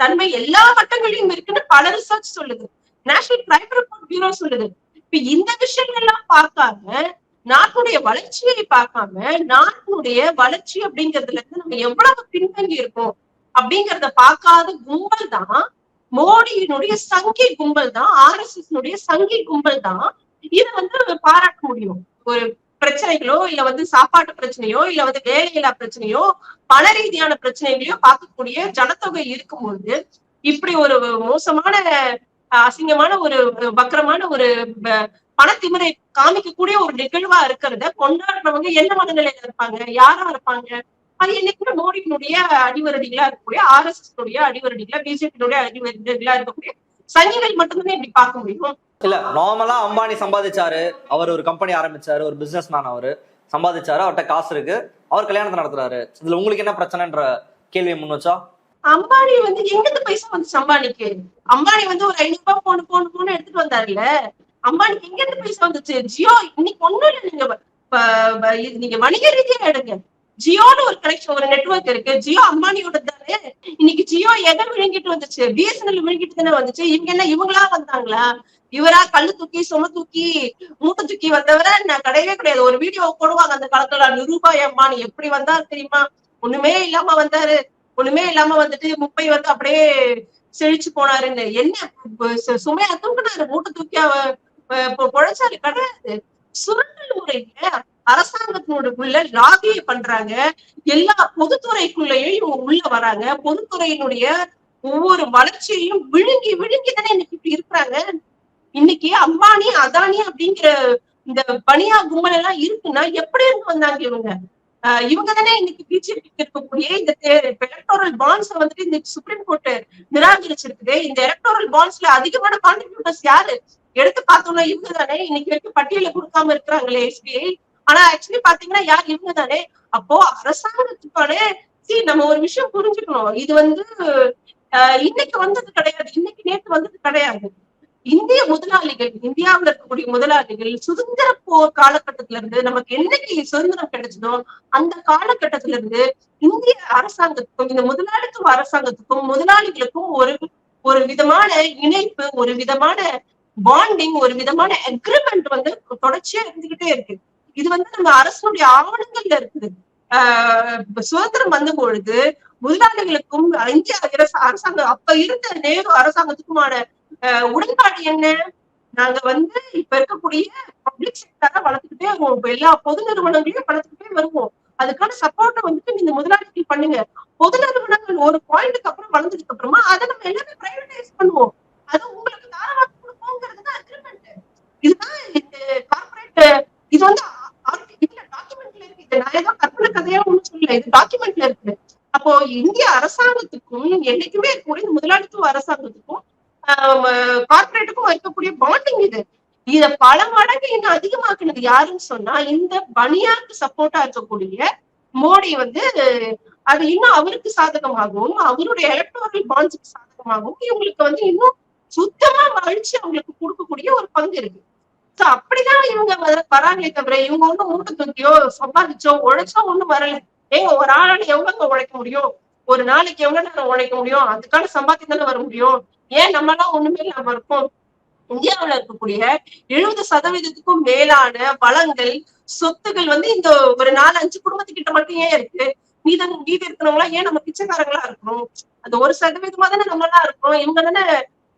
தன்மை எல்லா மட்டங்களிலும் இருக்குன்னு பல ரிசர்ச் சொல்லுது. நேஷனல் கிரைம் ரிப்போர்ட் பியூரோ சொல்லுது. இப்ப இந்த விஷயங்கள் எல்லாம் பார்க்காம நாட்டுடைய வளர்ச்சியை பார்க்காம நாட்டினுடைய வளர்ச்சி அப்படிங்கறதுல இருந்து நம்ம எவ்வளவு பின்தங்கி இருக்கோம் அப்படிங்கறத பார்க்காத கும்பல் தான் மோடியினுடைய சங்கி கும்பல் தான் ஆர் எஸ் எஸ் சங்கி கும்பல் தான். இதை வந்து பாராட்ட முடியும். ஒரு பிரச்சனைகளோ இல்ல வந்து சாப்பாட்டு பிரச்சனையோ இல்ல வந்து வேலையில்லா பிரச்சனையோ பல ரீதியான பிரச்சனைகளையோ பார்க்கக்கூடிய ஜனத்தொகை இருக்கும்போது இப்படி ஒரு மோசமான அஹ், அசிங்கமான ஒரு வக்கரமான ஒரு பணத்திமுறை காமிக்கக்கூடிய ஒரு நிகழ்வா இருக்கிறத கொண்டாடுறவங்க என்ன மனநிலையில இருப்பாங்க? யாரா இருப்பாங்க? அது என்னைக்குமே மோடியினுடைய அடிவரடிகளா இருக்கக்கூடிய ஆர் எஸ் எஸ் அடிவரடிகளா பிஜேபியினுடைய அடிவரடிகளா இருக்கக்கூடிய சங்கிகள் மட்டும்தானே இப்படி பார்க்க முடியும். இல்ல நார்மலா அம்பானி சம்பாதிச்சாரு. அவர் ஒரு கம்பெனி ஆரம்பிச்சாரு ஒரு பிசினஸ் மேன் அவரு. சம்பாதிச்சாரு அவர்கிட்ட காசு இருக்கு. அவர் கல்யாணத்தை நடத்துறாரு. இதுல உங்களுக்கு என்ன பிரச்சனைன்ற கேள்வியை முன் வச்சா? அம்பானி வந்து எங்கிருந்து பைசா வந்து அம்பானிக்கு அம்பானி வந்து ஒரு ஐநூறு ரூபாய் போன போன போன எடுத்துட்டு வந்தாருல்ல. அம்பானிக்கு எங்க இருந்து பைசா வந்துச்சு? ஜியோ இன்னைக்கு ஒண்ணும் இல்ல. நீங்க நீங்க வணிக ரீதியா எடுங்க. ஜியோன்னு ஒரு கனெக்ஷன் ஒரு நெட்வொர்க் இருக்கு. ஜியோ அம்பானியோட தானே. இன்னைக்கு ஜியோ எதை விழுங்கிட்டு வந்துச்சு? பிஎஸ்என்எல் விழுங்கிட்டு தானே வந்துச்சு. இவங்க என்ன இவங்களா வந்தாங்களா? இவரா கல்லு தூக்கி சும தூக்கி மூட்டை தூக்கி வந்தவரை நான் கிடையவே கிடையாது. ஒரு வீடியோ போடுவாங்க அந்த காலத்துல நிரூபாய் அம்பானி எப்படி வந்தாரு தெரியுமா? ஒண்ணுமே இல்லாம வந்தாரு. ஒண்ணுமே இல்லாம வந்துட்டு முப்பை வந்து அப்படியே செழிச்சு போனாருன்னு என்ன சுமையா தூக்கினாரு. மூட்டை தூக்கி பொழைச்சாரு. கிடையாது. சுரண்டல் முறையில அரசாங்கத்தினுடைய லாபியை பண்றாங்க. எல்லா பொதுத்துறைக்குள்ளேயும் இவங்க உள்ள வராங்க. பொதுத்துறையினுடைய ஒவ்வொரு வளர்ச்சியையும் விழுங்கி விழுங்கி தானே இன்னைக்கு இப்படி இருக்கிறாங்க. இன்னைக்கு அம்பானி அதானி அப்படிங்கிற இந்த பனியா கும்பல் எல்லாம் இருக்குன்னா எப்படி இருந்து வந்தாங்க இவங்க? ஆஹ் இவங்க தானே இன்னைக்கு பிஜேபி இருக்கக்கூடிய இந்த எலக்டோரல் பாண்ட்ஸ் வந்துட்டு இன்னைக்கு சுப்ரீம் கோர்ட் நிராகரிச்சிருக்குது. இந்த எலக்டோரல் பாண்ட்ஸ்ல அதிகமான கான்ட்ரிபியூட்டர்ஸ் யாரு? எடுத்து பார்த்தோம்னா இவங்க தானே இன்னைக்கு வரைக்கும் பட்டியல கொடுக்காம இருக்கிறாங்களே எஸ்பிஐ ஆனா ஆக்சுவலி பாத்தீங்கன்னா யார்? இவங்க தானே அப்போ அரசாங்கத்துக்கான சி நம்ம ஒரு விஷயம் புரிஞ்சுக்கணும். இது வந்து ஆஹ் இன்னைக்கு வந்தது கிடையாது. இன்னைக்கு நேத்து வந்தது கிடையாது. இந்திய முதலாளிகள் இந்தியாவுல இருக்கக்கூடிய முதலாளிகள் சுதந்திர போர் காலகட்டத்துல இருந்து நமக்கு என்னைக்கு சுதந்திரம் கிடைச்சதோ அந்த காலகட்டத்துல இருந்து இந்திய அரசாங்கத்துக்கும் இந்த முதலாளித்துவ அரசாங்கத்துக்கும் முதலாளிகளுக்கும் ஒரு ஒரு விதமான இணைப்பு ஒரு விதமான பாண்டிங் ஒரு விதமான அக்ரிமெண்ட் வந்து தொடர்ச்சியா இருந்துகிட்டே இருக்கு. இது வந்து நம்ம அரசுடைய ஆவணங்கள்ல இருக்குது. ஆஹ் சுதந்திரம் வந்த பொழுது முதலாளிகளுக்கும் இந்திய அரசாங்கம் அப்ப இருந்த நேரு அரசாங்கத்துக்குமான உடன்பாடு என்ன? நாங்க வந்து இப்ப இருக்கக்கூடிய பப்ளிக் செக்டரை வளர்த்துக்கிட்டே வருவோம். இப்ப எல்லா பொது நிறுவனங்களையும் வளர்த்துக்கிட்டே வருவோம். அதுக்கான சப்போர்ட்டை வந்துட்டு நீங்க முதலாளிகள் பண்ணுங்க. பொது நிறுவனங்கள் ஒரு பாயிண்ட்டுக்கு அப்புறம் வளர்ந்ததுக்கு அப்புறமா அதை நம்ம எல்லாமே பிரைவேடைஸ் பண்ணுவோம். அது உங்களுக்கு தாராளமாக கொடுப்போங்கிறது தான் அக்ரிமெண்ட் இதுதான் இந்த கார்பரேட் இது வந்து ஆ- இதுல டாக்குமெண்ட்ல இருக்கு. இது நான் ஏதோ கற்பனை கதையா ஒண்ணு சொல்லல. இது டாக்குமெண்ட்ல இருக்கு. அப்போ இந்திய அரசாங்கத்துக்கும் என்னைக்குமே இருக்கக்கூடிய முதலாளித்துவ அரசாங்கத்துக்கும் கார்பரேட்டுக்கும் இருக்கக்கூடிய பாண்டிங் இது. இத பல மடங்கு இன்னும் அதிகமாக்குனது யாருன்னு சொன்னா இந்த பனியாக்கு சப்போர்ட்டா இருக்கக்கூடிய மோடி வந்து அது இன்னும் அவருக்கு சாதகமாகவும் அவருடைய எலக்ட்ரோரல் பாண்ட்ஸுக்கு சாதகமாகவும் இவங்களுக்கு வந்து இன்னும் சுத்தமா அழிச்சு அவங்களுக்கு கொடுக்கக்கூடிய ஒரு பங்கு இருக்கு. சோ அப்படிதான் இவங்க வராங்களே தவிர இவங்க ஒண்ணும் மூட்டை தூக்கியோ சம்பாதிச்சோ உழைச்சோ ஒண்ணும் வரல. ஏங்க ஒரு ஆளால எவ்வளவுங்க உழைக்க முடியும்? ஒரு நாளைக்கு எவ்வளவு நேரம் உழைக்க முடியும்? அதுக்கான சம்பாத்தியம் தானே வர முடியும்? ஏன் நம்ம எல்லாம் ஒண்ணுமே இல்லாம இருக்கோம்? இந்தியாவுல இருக்கக்கூடிய எழுபது சதவீதத்துக்கும் மேலான வளங்கள் சொத்துகள் வந்து இந்த ஒரு நாலு அஞ்சு குடும்பத்துக்கிட்ட மட்டும் ஏன் இருக்கு? மீத மீதி இருக்கிறவங்களா ஏன் நம்ம பிச்சைக்காரங்களா இருக்கணும்? அந்த ஒரு சதவீதமா தானே நம்ம எல்லாம் இருக்கோம்? இவங்க தானே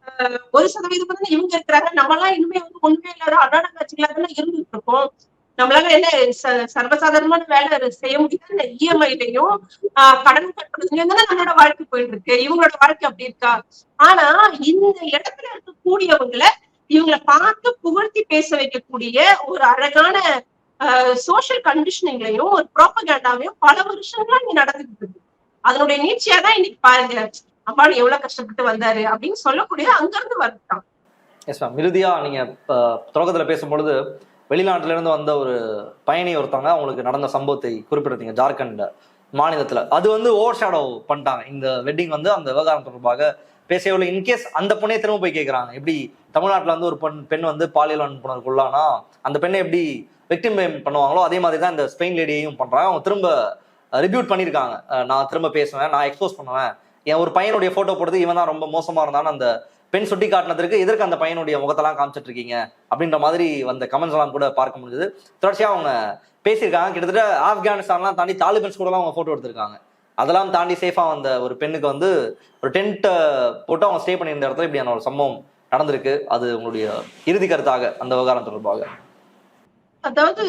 ஆஹ், ஒரு சதவீதமா தானே இவங்க இருக்கிறாங்க? நம்ம எல்லாம் இனிமே வந்து ஒண்ணுமே இல்லாத அடாட காட்சிகளா தானே இருந்துட்டு இருக்கோம். நம்மளால என்ன ச- சர்வசாதாரணமான வேலை செய்ய முடியாது? இஎம்ஐலையும் கடன் கட்டுறதுலயும் தானே நம்மளோட வாழ்க்கை போயிட்டு இருக்கு இவங்களோட வாழ்க்கை அப்படி இருக்கா? ஆனா இந்த இடத்துல இருக்கக்கூடியவங்களை இவங்களை பார்த்து புகழ்த்தி பேச வைக்கக்கூடிய ஒரு அழகான சோசியல் கண்டிஷனிங்லையும் ஒரு ப்ராப்பகேண்டாவையும் பல வருஷங்களா இங்க நடந்துட்டு இருக்கு. அதனுடைய நீட்சியா தான் இன்னைக்கு பாருங்க. அம்பானி எவ்வளவு கஷ்டப்பட்டு வந்தாரு அப்படின்னு சொல்லக்கூடிய அங்க இருந்து வருதான் எஸ் மேம் இறுதியா நீங்க தொடக்கத்துல பேசும்பொழுது வெளிநாட்டிலேருந்து வந்த ஒரு பயணி ஒருத்தவங்க அவங்களுக்கு நடந்த சம்பவத்தை குறிப்பிட்டிருந்தீங்க ஜார்க்கண்ட் மாநிலத்தில். அது வந்து ஓவர் ஷேடோ பண்ணிட்டாங்க. இந்த வெட்டிங் வந்து அந்த விவகாரம் தொடர்பாக பேசவில்லை இன்கேஸ் அந்த பொண்ணே திரும்ப போய் கேட்குறாங்க எப்படி தமிழ்நாட்டில் வந்து ஒரு பெண் பெண் வந்து பாலியல் அனுப்புனதுக்குள்ளானா உள்ளானா அந்த பெண்ணை எப்படி விக்டிம் பண்ணுவாங்களோ அதே மாதிரி தான் இந்த ஸ்பெயின் லேடியையும் பண்ணுறாங்க அவங்க திரும்ப ரிபியூட் பண்ணியிருக்காங்க. நான் திரும்ப பேசுவேன் நான் எக்ஸ்போஸ் பண்ணுவேன். என் ஒரு பையனுடைய ஃபோட்டோ போடுறது இவன் தான் ரொம்ப மோசமாக இருந்தான்னு அந்த பெண் சுட்டி காட்டினதற்கு எதற்கு அந்த பையனுடைய முகத்தெல்லாம் காமிச்சிட்டு இருக்கீங்க அப்படின்ற மாதிரி வந்த கமெண்ட்ஸ் எல்லாம் கூட பார்க்க முடிஞ்சது. தொடர்ச்சியா அவங்க பேசியிருக்காங்க. கிட்டத்தட்ட ஆப்கானிஸ்தான்லாம் தாண்டி தாலிபன்ஸ் கூட அவங்க போட்டோ எடுத்திருக்காங்க. அதெல்லாம் தாண்டி சேஃபா வந்த ஒரு பெண்ணுக்கு வந்து ஒரு டென்ட் போட்டு அவங்க ஸ்டே பண்ணியிருந்த இடத்துல இப்படியான ஒரு சம்பவம் நடந்திருக்கு. அது உங்களுடைய இறுதி கருத்தாக அந்த விவகாரம் தொடர்பாக. அதாவது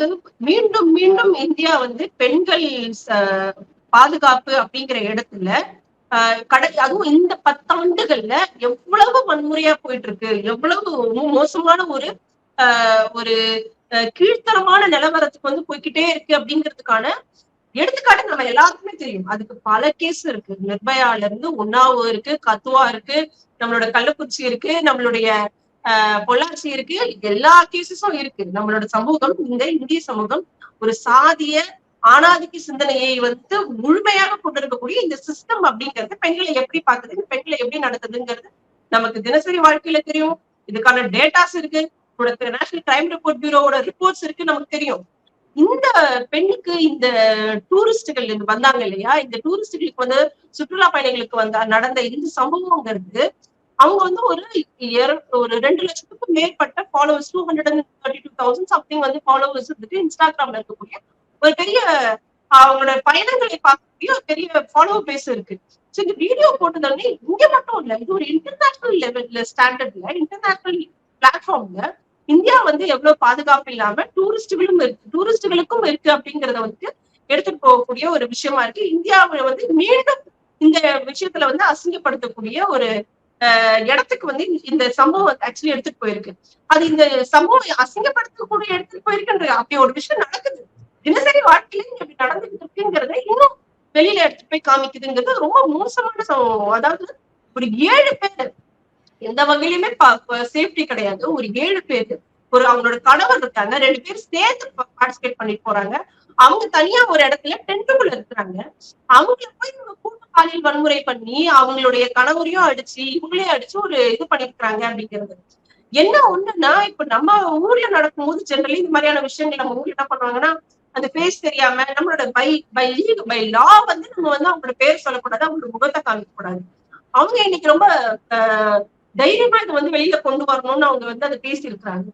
மீண்டும் மீண்டும் இந்தியா வந்து பெண்கள் பாதுகாப்பு அப்படிங்கிற இடத்துல கடை அதுவும் இந்த பத்தாண்டுகள்ல எவ்வளவு வன்முறையா போயிட்டு இருக்கு எவ்வளவு மோசமான ஒரு ஆஹ் ஒரு கீழ்த்தரமான நிலவரத்துக்கு வந்து போய்க்கிட்டே இருக்கு அப்படிங்கிறதுக்கான எடுத்துக்காட்டு நம்ம எல்லாருக்குமே தெரியும். அதுக்கு பல கேஸ் இருக்கு. நிர்பயால இருந்து உன்னாவோ இருக்கு கத்துவா இருக்கு நம்மளோட கள்ளக்குறிச்சி இருக்கு நம்மளுடைய ஆஹ் பொள்ளாச்சி இருக்கு எல்லா கேசஸும் இருக்கு. நம்மளோட சமூகம் இந்த இந்திய சமூகம் ஒரு சாதிய ஆணாதிக்க சிந்தனையை வந்து முழுமையாக கொண்டிருக்கக்கூடிய இந்த சிஸ்டம் அப்படிங்கிறது பெண்களை எப்படி பாக்குது பெண்களை எப்படி நடத்துதுங்கிறது நமக்கு தினசரி வாழ்க்கையில தெரியும். இதுக்கான டேட்டாஸ் இருக்கு. நேஷனல் கிரைம் ரிப்போர்ட் பியூரோட ரிப்போர்ட்ஸ் இருக்கு நமக்கு தெரியும். இந்த பெண்ணுக்கு இந்த டூரிஸ்டுகள் வந்தாங்க இல்லையா? இந்த டூரிஸ்டுகளுக்கு வந்து சுற்றுலா பயணிகளுக்கு வந்த நடந்த இந்த சம்பவங்கிறது அவங்க வந்து ஒரு ஒரு ரெண்டு லட்சத்துக்கும் மேற்பட்ட followers two hundred and thirty two thousand something வந்து ஃபாலோவர்ஸ் இருந்துட்டு இன்ஸ்டாகிராம்ல இருக்கக்கூடிய ஒரு பெரிய அவங்களோட பயணங்களை பார்க்கக்கூடிய ஒரு பெரிய ஃபாலோ பேஸ் இருக்கு. ஸோ இந்த வீடியோ போட்டதாலே இங்க மட்டும் இல்ல இது ஒரு இன்டர்நேஷனல் லெவல்ல ஸ்டாண்டர்ட்ல இன்டர்நேஷனல் பிளாட்ஃபார்ம்ல இந்தியா வந்து எவ்வளவு பாதுகாப்பு இல்லாம டூரிஸ்டுகளும் இருக்கு டூரிஸ்டுகளுக்கும் இருக்கு அப்படிங்கறத வந்து எடுத்துட்டு போகக்கூடிய ஒரு விஷயமா இருக்கு. இந்தியாவை வந்து மீண்டும் இந்த விஷயத்துல வந்து அசிங்கப்படுத்தக்கூடிய ஒரு இடத்துக்கு வந்து இந்த சம்பவம் ஆக்சுவலி எடுத்துட்டு போயிருக்கு. அது இந்த சம்பவம் அசிங்கப்படுத்தக்கூடிய இடத்துக்கு போயிருக்குன்ற அப்படி ஒரு விஷயம் நடக்குது. தினசரி வாழ்க்கையில இங்க இப்படி நடந்துகிட்டு இருக்குங்கிறத இன்னும் வெளியில எடுத்து போய் காமிக்குதுங்கிறது ரொம்ப மோசமான சம்பவம். அதாவது ஒரு ஏழு பேர் எந்த வகையிலுமே சேஃப்டி கிடையாது. ஒரு ஏழு பேர் ஒரு அவங்களோட கணவர் இருக்காங்க. ரெண்டு பேர் சேர்ந்து பார்ட்டிசிபேட் பண்ணிட்டு போறாங்க. அவங்க தனியா ஒரு இடத்துல டென்ட்டுக்குள்ள இருக்கிறாங்க. அவங்கள போய் இவங்க கூட்டு பாலியல் வன்முறை பண்ணி அவங்களுடைய கணவரையும் அடிச்சு இவங்களையும் அடிச்சு ஒரு இது பண்ணிருக்கிறாங்க அப்படிங்கிறது. என்ன ஒண்ணுன்னா இப்ப நம்ம ஊர்ல நடக்கும்போது ஜெனரலி இந்த மாதிரியான விஷயங்கள் நம்ம ஊர்ல என்ன பண்ணுவாங்கன்னா அந்த பேஸ் தெரியாம நம்மளோட பை பை பை லா வந்து நம்ம வந்து அவங்களோட பேர் சொல்லக்கூடாது அவங்களோட முகத்தை காமிக்க கூடாது அவங்க இன்னைக்கு ரொம்ப ஆஹ், தைரியமா இதை வந்து வெளியில கொண்டு வரணும்னு அவங்க வந்து அதை பேசியிருக்கிறாங்க.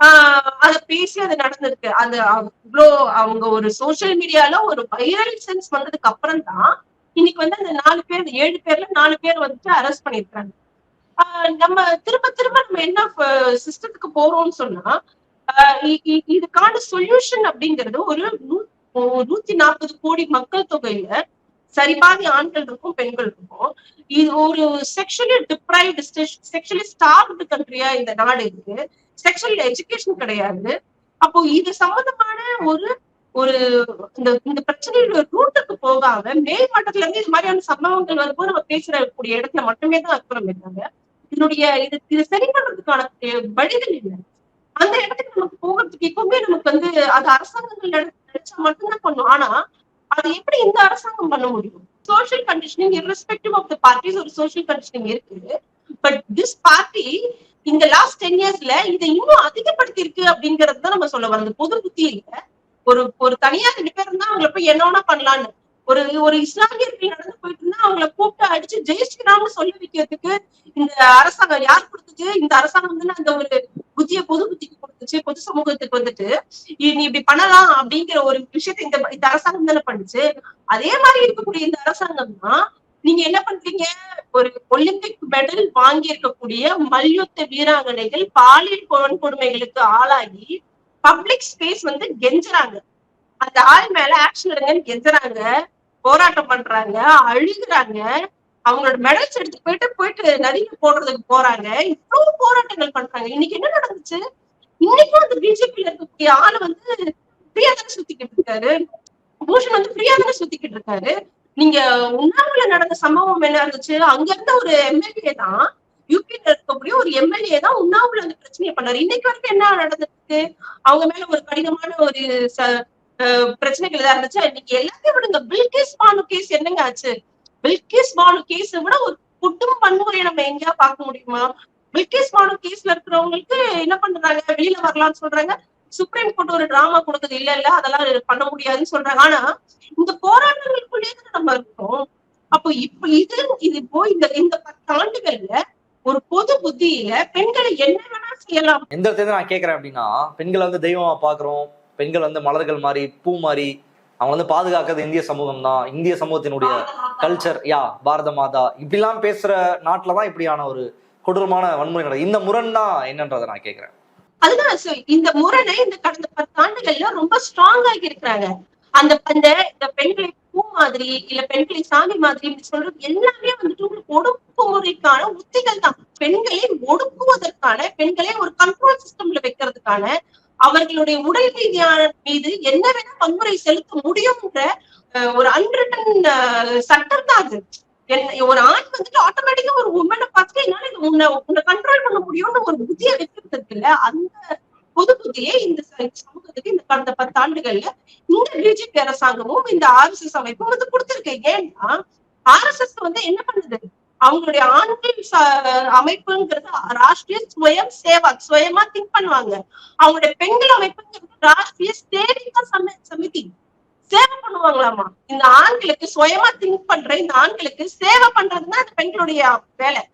ஆஹ் அத பேசி அது நடந்திருக்கு. அது அவ்வளோ அவங்க ஒரு சோசியல் மீடியால ஒரு வைரல் சென்ஸ் வந்ததுக்கு அப்புறம் தான் இன்னைக்கு வந்து அந்த நாலு பேர் ஏழு பேர்ல நாலு பேர் வந்துட்டு அரெஸ்ட் பண்ணிருக்காங்க ஆஹ் நம்ம திரும்ப திரும்ப நம்ம என்ன சிஸ்டத்துக்கு போறோம்னு சொன்னா இதுக்கான சொல்யூஷன் அப்படிங்கிறது ஒரு நூ- நூத்தி நாற்பது கோடி மக்கள் தொகையில சரிபாதி ஆண்கள் இருக்கும் பெண்கள் இருக்கும். இது ஒரு செக்ஷுவலி டிப்ரைவ்டு செக்ஷுவலி ஸ்டார்வ்டு கண்ட்ரியா இந்த நாடு இருக்கு. செக்ஷுவல் எஜுகேஷன் கிடையாது. அப்போ இது சம்பந்தமான ஒரு ஒரு இந்த இந்த பிரச்சனையோட ரூட்டுக்கு போகாம மேல் மட்டத்துல இருந்து இது மாதிரியான சம்பவங்கள் வரும்போது நம்ம பேசுற கூடிய இடத்துல மட்டுமே தான் இருக்கிறோம் இருந்தாங்க இதனுடைய இது இது சரி பண்றதுக்கான வழிகள் இல்லை அந்த இடத்துக்கு நமக்கு போகிறதுக்கு எப்பவுமே நமக்கு வந்து அது அரசாங்கங்கள் நினைச்சா மட்டும்தான் பண்ணும். ஆனா அது எப்படி இந்த அரசாங்கம் பண்ண முடியும்? Social conditioning irrespective of the parties ஒரு சோஷியல் கண்டிஷனிங் இருக்கு. பட் திஸ் பார்ட்டி இந்த லாஸ்ட் டென் இயர்ஸ்ல இதை இன்னும் அதிகப்படுத்தி இருக்கு அப்படிங்கறது தான் நம்ம சொல்ல வரோம் அந்த பொது புத்தி இல்ல ஒரு ஒரு தனியார் ரெண்டு பேர் இருந்தா அவங்கள போய் என்ன வேணா பண்ணலான்னு ஒரு ஒரு இஸ்லாமியர்கள் நடந்து போயிட்டு இருந்தா அவங்கள கூப்பிட்டு அடிச்சு ஜெய் ஸ்ரீராம்னு சொல்லி வைக்கிறதுக்கு இந்த அரசாங்கம் யார் கொடுத்தது? இந்த அரசாங்கம் வந்து அந்த ஒரு புதிய பொது புத்திக்கு கொடுத்துச்சு பொது சமூகத்துக்கு வந்துட்டு நீ இப்படி பண்ணலாம் அப்படிங்கிற ஒரு விஷயத்தை இந்த இந்த அரசாங்கம் தானே பண்ணுச்சு. அதே மாதிரி இருக்கக்கூடிய இந்த அரசாங்கம் தான் நீங்க என்ன பண்றீங்க? ஒரு ஒலிம்பிக் மெடல் வாங்கி இருக்கக்கூடிய மல்யுத்த வீராங்கனைகள் பாலியல் வன்கொடுமைகளுக்கு ஆளாகி பப்ளிக் ஸ்பேஸ் வந்து கெஞ்சுறாங்க. அந்த ஆள் மேல ஆக்ஷன் எடுங்கன்னு கெஞ்சுறாங்க. போராட்டம் பண்றாங்க அழுகுறாங்க. அவங்களோட மெடல்ஸ் எடுத்து போயிட்டு போயிட்டு நதியில போடுறதுக்கு போறாங்க. இவ்வளவு போராட்டங்கள் பண்றாங்க. இன்னைக்கு என்ன நடந்துச்சு? இன்னைக்கும் அந்த பிஜேபியில இருக்கக்கூடிய ஆளு வந்து ஃப்ரீயா தானே சுத்திக்கிட்டு இருக்காரு? பூஷன் வந்து ஃப்ரீயா தானே சுத்திக்கிட்டு இருக்காரு? நீங்க உண்ணாவில நடந்த சம்பவம் என்ன இருந்துச்சு? அங்க இருந்த ஒரு எம்எல்ஏ தான் யூபியில இருக்கக்கூடிய ஒரு எம்எல்ஏ தான் உண்ணாவில அந்த பிரச்சனையை பண்ணாரு. இன்னைக்கு வரைக்கும் என்ன நடந்துருக்கு அவங்க மேல ஒரு கடினமான ஒரு ச- அஹ் பிரச்சனைகள் ஏதாவது இருந்துச்சு? இன்னைக்கு எல்லாத்தையும் விடுங்க. பில்கேஸ் பானு கேஸ் என்னங்க ஆச்சு? பில்கிஸ் பானு கேஸ் விட ஒரு குட்டும் பன்முறையை நம்ம எங்கேயா பார்க்க முடியுமா? பில்கிஸ் பானு கேஸ்ல இருக்கிறவங்களுக்கு என்ன பண்றாங்க? வெளியில வரலாம்னு சொல்றாங்க. சுப்ரீம் கோர்ட் ஒரு டிராமா கொடுக்குது. இல்ல இல்ல அதெல்லாம் பண்ண முடியாதுன்னு சொல்றாங்க. ஆனா இந்த போராட்டங்களுக்குள்ளேயே நம்ம இருக்கோம். அப்போ இப்ப இது இது போய் இந்த இந்த பத்து ஆண்டுகள்ல ஒரு பொது புத்தியில பெண்களை என்ன வேணா செய்யலாம். எந்த இடத்துல நான் கேட்கறேன் அப்படின்னா பெண்களை வந்து தெய்வமா பாக்குறோம் பெண்கள் வந்து மலர்கள் மாதிரி பூ மாதிரி அவங்க வந்து பாதுகாக்கிறது இந்திய சமூகம் தான் இந்திய சமூகத்தினுடைய கல்ச்சர் யா பாரத மாதா இப்படிலாம் பேசுற நாட்டுல தான் இப்படியான ஒரு கொடூரமான வன்முறை நடக்குது. இந்த முரண் தான் என்னன்றதை நான் கேட்கறேன் அதுதான் இந்த முரணை இந்த கடந்த பத்து ஆண்டுகள்ல ரொம்ப ஸ்ட்ராங் ஆகி இருக்கிறாங்க. அந்த அந்த இந்த பெண்களை பூ மாதிரி இல்ல பெண்களை சாமி மாதிரி சொல்றது எல்லாமே வந்துட்டு உங்களுக்கு ஒடுக்குமுறைக்கான உத்திகள் தான் பெண்களை ஒடுக்குவதற்கான பெண்களை ஒரு கண்ட்ரோல் சிஸ்டம்ல வைக்கிறதுக்கான அவர்களுடைய உடல் ரீதியான மீது என்ன வன்முறை செலுத்த முடியும்ன்ற ஒரு அன்ரிட்டன் சட்டம் தான் அது. என்ன- ஒரு ஆண் வந்துட்டு ஆட்டோமேட்டிக்கா ஒரு உமனை பார்த்துட்டு என்னால இது உன்னை உன்னை கண்ட்ரோல் பண்ண முடியும்னு ஒரு புத்தியை வச்சிருந்தது இல்ல அந்த பொது புத்தியே இந்த சமூகத்துக்கு இந்த கடந்த பத்து ஆண்டுகள்ல இந்த பிஜேபி அரசாங்கமும் இந்த ஆர்எஸ்எஸ் அமைப்பும் வந்து கொடுத்திருக்கு. ஏன்னா ஆர்எஸ்எஸ் வந்து என்ன பண்ணுது? அவங்களுடைய ஆண்கள் ச- அமைப்புங்கிறது ராஷ்டிரிய சுயம் சேவா சுயமா திங்க் பண்ணுவாங்க. அவங்களுடைய பெண்கள் அமைப்புங்கிறது ராஷ்டிரிய சேவிகா சமிதி. சேவை பண்ணுவாங்களாமா? இந்த ஆண்களுக்கு சுயமா திங்க் பண்ற இந்த ஆண்களுக்கு சேவை பண்றதுன்னா அந்த பெண்களுடைய வேலை.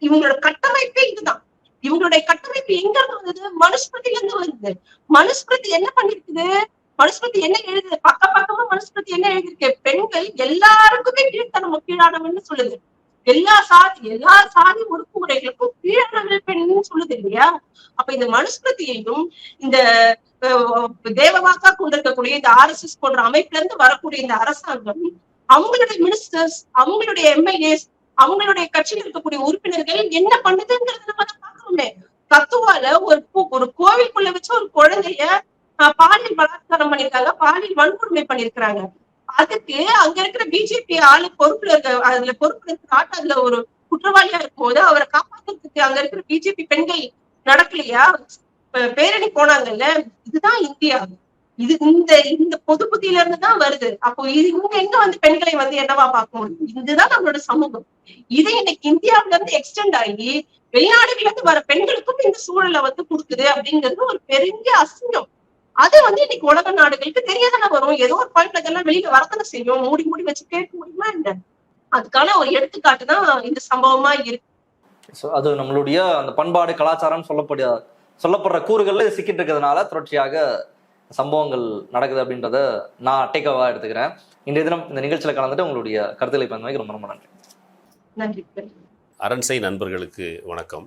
இவங்களோட கட்டமைப்பே இதுதான். இவங்களுடைய கட்டமைப்பு எங்க இருந்து வந்தது? மனுஸ்மிருதியில இருந்து வருது மனுஸ்மிருதி என்ன பண்ணிருக்குது? மனுஸ்மிருதி என்ன எழுதுது பக்க பக்கமா மனுஸ்மிருதி என்ன எழுதிருக்கு பெண்கள் எல்லாருக்குமே கீழ்த்தனம் கீழானவன்னு சொல்லுது. எல்லா சாதி எல்லா சாதி ஒடுக்குமுறைகளுக்கும் கீழான பெண்ணுன்னு சொல்லுது இல்லையா? அப்ப இந்த மனுஸ்மிருதியையும் இந்த தேவவாக்கா கொண்டிருக்கக்கூடிய இந்த ஆர்எஸ்எஸ் போன்ற அமைப்புல இருந்து வரக்கூடிய இந்த அரசாங்கம் அவங்களுடைய மினிஸ்டர்ஸ் அவங்களுடைய எம்எல்ஏஸ் அவங்களுடைய கட்சியில் இருக்கக்கூடிய உறுப்பினர்கள் என்ன பண்ணுதுங்கிறத நம்ம பாக்கணுமே பாக்குறோமே தத்துவால ஒரு ஒரு கோவிலுக்குள்ள வச்சு ஒரு குழந்தைய ஆஹ், பாலியல் பலாத்காரம் பண்ணிருக்காங்க பாலியல் வன்கொடுமை பண்ணிருக்கிறாங்க. அதுக்கு அங்க இருக்கிற பிஜேபி ஆளு பொறுப்புல இருக்க அதுல பொறுப்புல இருக்கிற அதுல ஒரு குற்றவாளியா இருக்கும் போது அவரை காப்பாத்துறதுக்கு அங்க இருக்கிற பிஜேபி பெண்கள் நடக்கலையா? பேரணி போனாங்கல்ல இதுதான் இந்தியா. இது இந்த இந்த பொது புத்தியில இருந்து தான் வருது. அப்போ இது இவங்க எங்க வந்து பெண்களை வந்து என்னவா பார்க்க முடியும் இதுதான் நம்மளோட சமூகம். இது இன்னைக்கு இந்தியாவுல இருந்து எக்ஸ்டெண்ட் ஆகி வெளிநாடுகள்ல இருந்து வர பெண்களுக்கும் இந்த சூழலை வந்து கொடுக்குது அப்படிங்கிறது ஒரு பெரிய அசிங்கம். அது வந்து இன்னைக்கு உலக நாடுகளுக்கு தெரியாதானே வரும். ஏதோ ஒரு பாயிண்ட்ல இதெல்லாம் வெளியில வரத்தானே செய்யும். மூடி மூடி வச்சு கேட்க முடியுமா என்ன? அதுக்கான ஒரு எடுத்துக்காட்டு தான் இந்த சம்பவமா இருக்கு. அது நம்மளுடைய அந்த பண்பாடு கலாச்சாரம் சொல்லப்பட சொல்லப்படுற கூறுகள்ல சிக்கிட்டு இருக்கிறதுனால தொடர்ச்சியாக சம்பவங்கள் நடக்குது அப்படின்றத நான் டேக்கவா எடுத்துக்கிறேன். இன்றைய தினம் இந்த நிகழ்ச்சியில கலந்துட்டு உங்களுடைய கருத்துக்களை பகிர்ந்தமைக்கு ரொம்ப ரொம்ப நன்றி. நன்றி. அரண்சை நண்பர்களுக்கு வணக்கம்.